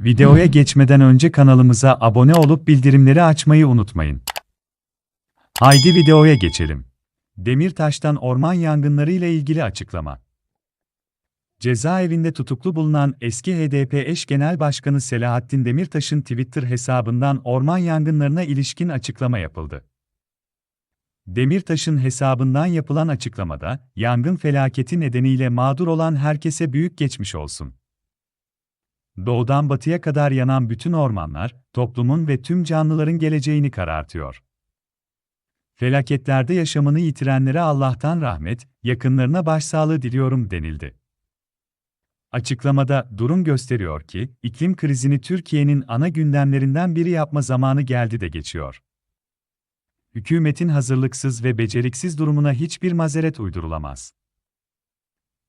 Videoya geçmeden önce kanalımıza abone olup bildirimleri açmayı unutmayın. Haydi videoya geçelim. Demirtaş'tan orman yangınları ile ilgili açıklama. Cezaevinde tutuklu bulunan eski HDP eş genel başkanı Selahattin Demirtaş'ın Twitter hesabından orman yangınlarına ilişkin açıklama yapıldı. Demirtaş'ın hesabından yapılan açıklamada, yangın felaketi nedeniyle mağdur olan herkese büyük geçmiş olsun. Doğudan batıya kadar yanan bütün ormanlar, toplumun ve tüm canlıların geleceğini karartıyor. Felaketlerde yaşamını yitirenlere Allah'tan rahmet, yakınlarına başsağlığı diliyorum denildi. Açıklamada durum gösteriyor ki, iklim krizini Türkiye'nin ana gündemlerinden biri yapma zamanı geldi de geçiyor. Hükümetin hazırlıksız ve beceriksiz durumuna hiçbir mazeret uydurulamaz.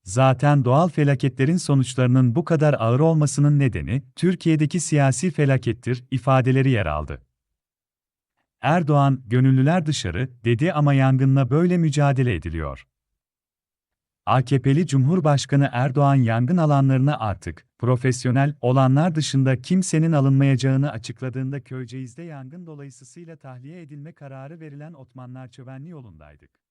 Zaten doğal felaketlerin sonuçlarının bu kadar ağır olmasının nedeni, Türkiye'deki siyasi felakettir, ifadeleri yer aldı. Erdoğan, gönüllüler dışarı, dedi ama yangınla böyle mücadele ediliyor. AKP'li Cumhurbaşkanı Erdoğan yangın alanlarına artık, profesyonel olanlar dışında kimsenin alınmayacağını açıkladığında Köyceğiz'de yangın dolayısıyla tahliye edilme kararı verilen Otmanlar Çövenli yolundaydık.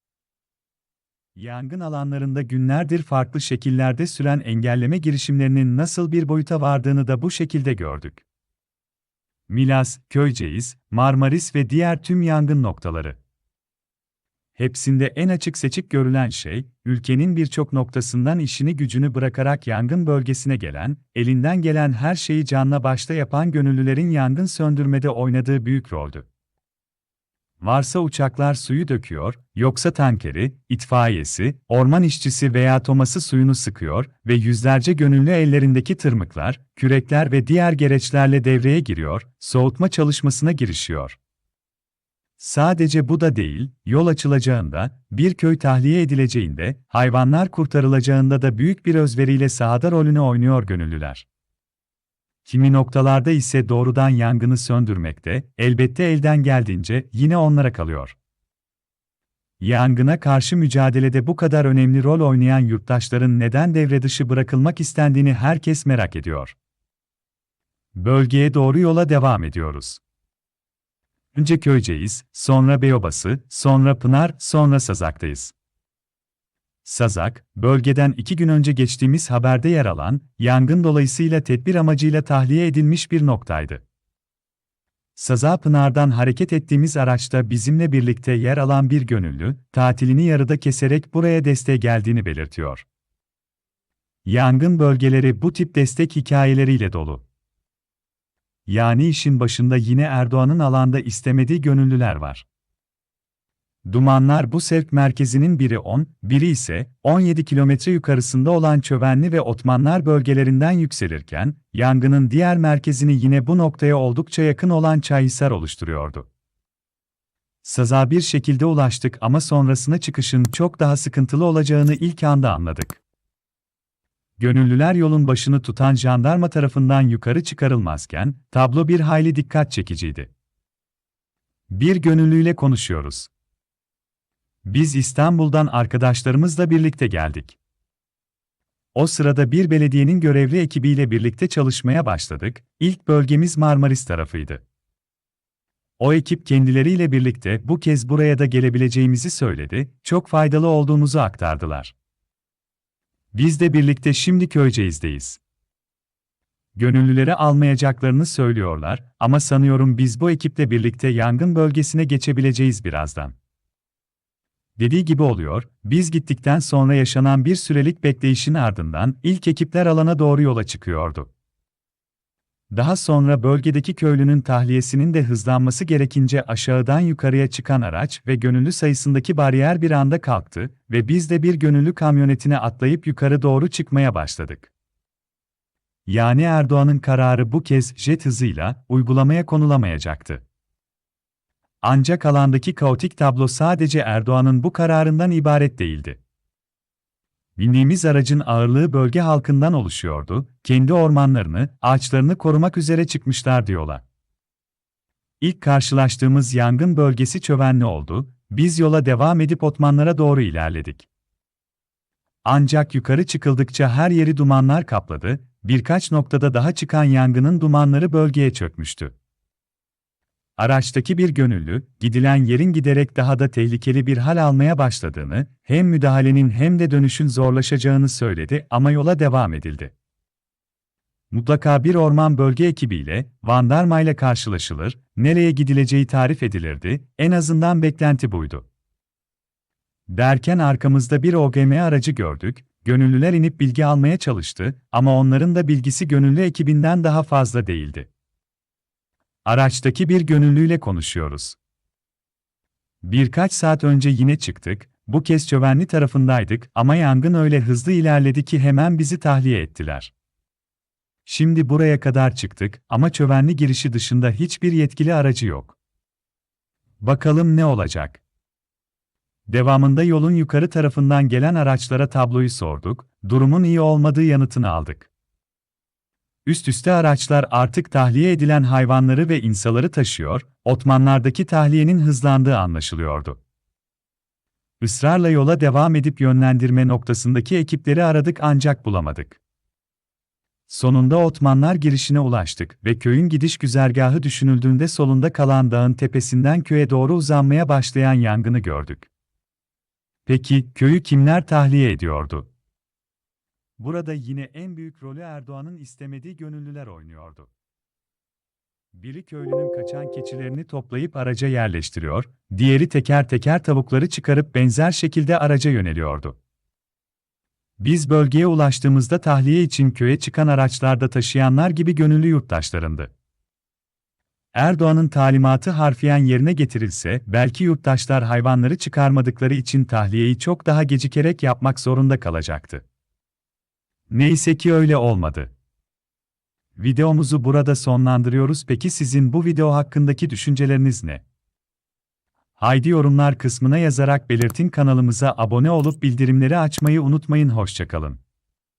Yangın alanlarında günlerdir farklı şekillerde süren engelleme girişimlerinin nasıl bir boyuta vardığını da bu şekilde gördük. Milas, Köyceğiz, Marmaris ve diğer tüm yangın noktaları. Hepsinde en açık seçik görülen şey, ülkenin birçok noktasından işini gücünü bırakarak yangın bölgesine gelen, elinden gelen her şeyi canla başta yapan gönüllülerin yangın söndürmede oynadığı büyük roldü. Varsa uçaklar suyu döküyor, yoksa tankeri, itfaiyesi, orman işçisi veya toması suyunu sıkıyor ve yüzlerce gönüllü ellerindeki tırmıklar, kürekler ve diğer gereçlerle devreye giriyor, soğutma çalışmasına girişiyor. Sadece bu da değil, yol açılacağında, bir köy tahliye edileceğinde, hayvanlar kurtarılacağında da büyük bir özveriyle sahada rolünü oynuyor gönüllüler. Kimi noktalarda ise doğrudan yangını söndürmekte, elbette elden geldiğince yine onlara kalıyor. Yangına karşı mücadelede bu kadar önemli rol oynayan yurttaşların neden devre dışı bırakılmak istendiğini herkes merak ediyor. Bölgeye doğru yola devam ediyoruz. Önce Köyceğiz, sonra Beyobası, sonra Pınar, sonra Sazak'tayız. Sazak, bölgeden iki gün önce geçtiğimiz haberde yer alan, yangın dolayısıyla tedbir amacıyla tahliye edilmiş bir noktaydı. Sazak Pınar'dan hareket ettiğimiz araçta bizimle birlikte yer alan bir gönüllü, tatilini yarıda keserek buraya desteğe geldiğini belirtiyor. Yangın bölgeleri bu tip destek hikayeleriyle dolu. Yani işin başında yine Erdoğan'ın alanda istemediği gönüllüler var. Dumanlar bu sevk merkezinin biri 10, biri ise 17 kilometre yukarısında olan Çövenli ve Otmanlar bölgelerinden yükselirken, yangının diğer merkezini yine bu noktaya oldukça yakın olan Çayhisar oluşturuyordu. Saza bir şekilde ulaştık ama sonrasına çıkışın çok daha sıkıntılı olacağını ilk anda anladık. Gönüllüler yolun başını tutan jandarma tarafından yukarı çıkarılmazken, tablo bir hayli dikkat çekiciydi. Bir gönüllüyle konuşuyoruz. Biz İstanbul'dan arkadaşlarımızla birlikte geldik. O sırada bir belediyenin görevli ekibiyle birlikte çalışmaya başladık, ilk bölgemiz Marmaris tarafıydı. O ekip kendileriyle birlikte bu kez buraya da gelebileceğimizi söyledi, çok faydalı olduğumuzu aktardılar. Biz de birlikte şimdi Köyceğiz'deyiz. Gönüllülere almayacaklarını söylüyorlar ama sanıyorum biz bu ekiple birlikte yangın bölgesine geçebileceğiz birazdan. Dediği gibi oluyor, biz gittikten sonra yaşanan bir sürelik bekleyişin ardından ilk ekipler alana doğru yola çıkıyordu. Daha sonra bölgedeki köylünün tahliyesinin de hızlanması gerekince aşağıdan yukarıya çıkan araç ve gönüllü sayısındaki bariyer bir anda kalktı ve biz de bir gönüllü kamyonetine atlayıp yukarı doğru çıkmaya başladık. Yani Erdoğan'ın kararı bu kez jet hızıyla uygulamaya konulamayacaktı. Ancak alandaki kaotik tablo sadece Erdoğan'ın bu kararından ibaret değildi. Bindiğimiz aracın ağırlığı bölge halkından oluşuyordu, kendi ormanlarını, ağaçlarını korumak üzere çıkmışlar diyorlar. İlk karşılaştığımız yangın bölgesi çövenli oldu, biz yola devam edip otmanlara doğru ilerledik. Ancak yukarı çıkıldıkça her yeri dumanlar kapladı, birkaç noktada daha çıkan yangının dumanları bölgeye çökmüştü. Araçtaki bir gönüllü, gidilen yerin giderek daha da tehlikeli bir hal almaya başladığını, hem müdahalenin hem de dönüşün zorlaşacağını söyledi ama yola devam edildi. Mutlaka bir orman bölge ekibiyle, jandarma ile karşılaşılır, nereye gidileceği tarif edilirdi, en azından beklenti buydu. Derken arkamızda bir OGM aracı gördük, gönüllüler inip bilgi almaya çalıştı ama onların da bilgisi gönüllü ekibinden daha fazla değildi. Araçtaki bir gönüllüyle konuşuyoruz. Birkaç saat önce yine çıktık, bu kez Çövenli tarafındaydık ama yangın öyle hızlı ilerledi ki hemen bizi tahliye ettiler. Şimdi buraya kadar çıktık ama Çövenli girişi dışında hiçbir yetkili aracı yok. Bakalım ne olacak? Devamında yolun yukarı tarafından gelen araçlara tabloyu sorduk, durumun iyi olmadığı yanıtını aldık. Üst üste araçlar artık tahliye edilen hayvanları ve insanları taşıyor, otmanlardaki tahliyenin hızlandığı anlaşılıyordu. Israrla yola devam edip yönlendirme noktasındaki ekipleri aradık ancak bulamadık. Sonunda Otmanlar girişine ulaştık ve köyün gidiş güzergahı düşünüldüğünde solunda kalan dağın tepesinden köye doğru uzanmaya başlayan yangını gördük. Peki, köyü kimler tahliye ediyordu? Burada yine en büyük rolü Erdoğan'ın istemediği gönüllüler oynuyordu. Biri köylünün kaçan keçilerini toplayıp araca yerleştiriyor, diğeri teker teker tavukları çıkarıp benzer şekilde araca yöneliyordu. Biz bölgeye ulaştığımızda tahliye için köye çıkan araçlarda taşıyanlar gibi gönüllü yurttaşlarındı. Erdoğan'ın talimatı harfiyen yerine getirilse, belki yurttaşlar hayvanları çıkarmadıkları için tahliyeyi çok daha gecikerek yapmak zorunda kalacaktı. Neyse ki öyle olmadı. Videomuzu burada sonlandırıyoruz. Peki sizin bu video hakkındaki düşünceleriniz ne? Haydi yorumlar kısmına yazarak belirtin kanalımıza abone olup bildirimleri açmayı unutmayın. Hoşçakalın.